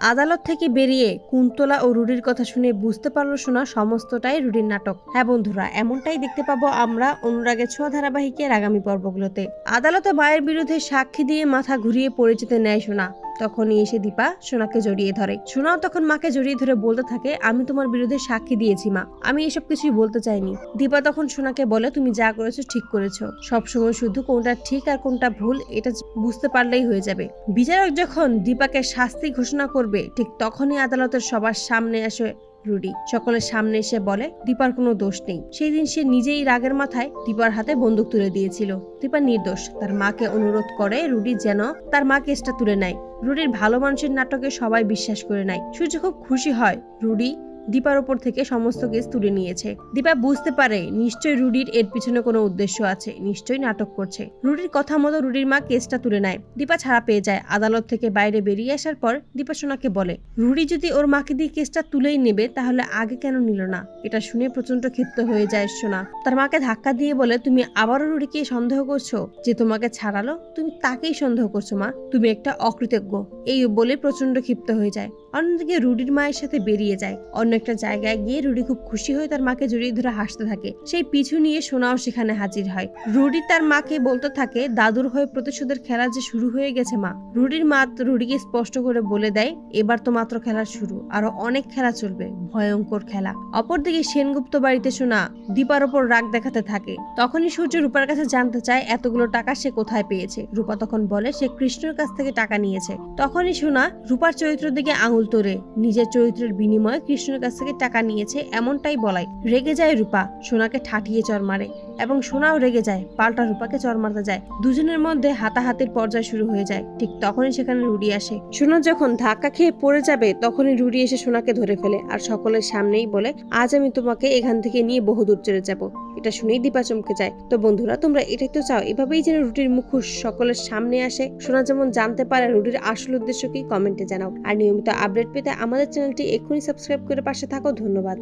আদালত থেকে বেরিয়ে কুন্তলা ও রুডির কথা শুনে বুঝতে পারল শোনা সমস্তটাই রুডির নাটক। হ্যাঁ বন্ধুরা, এমনটাই দেখতে পাবো আমরা অনুরাগে ছোঁয়া ধারাবাহিকের আগামী পর্বগুলোতে। আদালতে মায়ের বিরুদ্ধে সাক্ষী দিয়ে মাথা ঘুরিয়ে পরিচিত নেয় সোনা। তখনই এসে দীপা সোনাকে জড়িয়ে ধরে। সোনাও তখন মাকে জড়িয়ে ধরে বলতে থাকে, আমি তোমার বিরুদ্ধে সাক্ষী দিয়েছি, মা। আমি এসব কিছুই বলতে চাইনি। দীপা তখন সোনাকে বলে, তুমি যা করেছ ঠিক করেছ। সবসময় শুধু কোনটা ঠিক আর কোনটা ভুল, এটা বুঝতে পারলেই হয়ে যাবে। বিচারক যখন দীপাকে শাস্তি ঘোষণা করবে, ঠিক তখনই আদালতের সবার সামনে আসে রুডি। সকলের সামনে এসে বলে, দীপার কোনো দোষ নেই। সেই দিন সে নিজেই রাগের মাথায় দীপার হাতে বন্দুক তুলে দিয়েছিল। দীপা নির্দোষ। তার মাকে অনুরোধ করে রুডি যেন তার মা কেসটা তুলে নেয়। রুডির ভালো মানুষের নাটকে সবাই বিশ্বাস করে নেয়। সূর্য খুব খুশি হয়। রুডি দীপার ওপর থেকে সমস্ত কেস তুলে নিয়েছে। দীপা বুঝতে পারে নিশ্চয়ই রুডির এর পিছনে কোনো উদ্দেশ্য আছে, নিশ্চয়ই নাটক করছে। রুডির কথা মতো রুডির মা কেসটা তুলে নেয়। দীপা ছাড়া পেয়ে যায়। আদালত থেকে বাইরে বেরিয়ে আসার পর দীপা সোনাকে বলে, রুডি যদি ওর মাকে দিয়ে কেসটা তুলেই নেবে, তাহলে আগে কেন নিল না? এটা শুনে প্রচণ্ড ক্ষিপ্ত হয়ে যায় সোনা। তার মাকে ধাক্কা দিয়ে বলে, তুমি আবারও রুডিকে সন্দেহ করছ যে তোমাকে ছাড়ালো? তুমি তাকেই সন্দেহ করছ মা। তুমি একটা অকৃতজ্ঞ। এই বলে প্রচণ্ড ক্ষিপ্ত হয়ে যায়। অন্যদিকে রুডির মায়ের সাথে বেরিয়ে যায়। অন্য একটা জায়গায় গিয়ে রুডি খুব খুশি হয়ে তার মাকে জড়িয়ে ধরে হাসতে থাকে। সেই পিছু নিয়ে সোনাও সেখানে হাজির হয়। রুডি তার মাকে বলতে থাকে, দাদুর হয়ে প্রতিশোধের খেলা যে শুরু হয়ে গেছে মা। রুডির মা রুডিকে স্পষ্ট করে বলে দেয়, এবার তো মাত্র খেলা শুরু, আরও অনেক খেলা চলবে, ভয়ঙ্কর খেলা। অপরদিকে সেনগুপ্ত বাড়িতে শোনা দীপার ওপর রাগ দেখাতে থাকে। তখনই সূর্য রূপার কাছে জানতে চায়, এতগুলো টাকা সে কোথায় পেয়েছে? রূপা তখন বলে, সে কৃষ্ণর কাছ থেকে টাকা নিয়েছে। তখনই শোনা রূপার চরিত্রের দিকে আঙুল তোরে নিজের চরিত্রের বিনিময়ে কৃষ্ণের কাছ থেকে টাকা নিয়েছে এমনটাই বলাই। রেগে যায় রূপা সোনাকে ঠাটিয়ে চর মারে এবং সোনাও রেগে যায়, পাল্টা রূপাকে চর মারতে যায়। দুজনের মধ্যে হাতাহাতির পর্যায় শুরু হয়ে যায়। ঠিক তখনই সেখানে রুডি আসে। সোনা যখন ধাক্কা খেয়ে পড়ে যাবে, তখনই রুডি এসে সোনাকে ধরে ফেলে আর সকলের সামনেই বলে, আজ আমি তোমাকে এখান থেকে নিয়ে বহুদূর চলে যাব এটা শুনেই দীপা চমকে যায়। তো বন্ধুরা, তোমরা এটাই তো চাও? এভাবেই যেন রুটির মুখোশ সকলের সামনে আসে। সোনা যেমন জানতে পারে রুটির আসল উদ্দেশ্য কি, কমেন্টে জানাও। আর নিয়মিত আপডেট পেতে আমাদের চ্যানেলটি এক্ষুনি সাবস্ক্রাইব করে পাশে থাকো। ধন্যবাদ।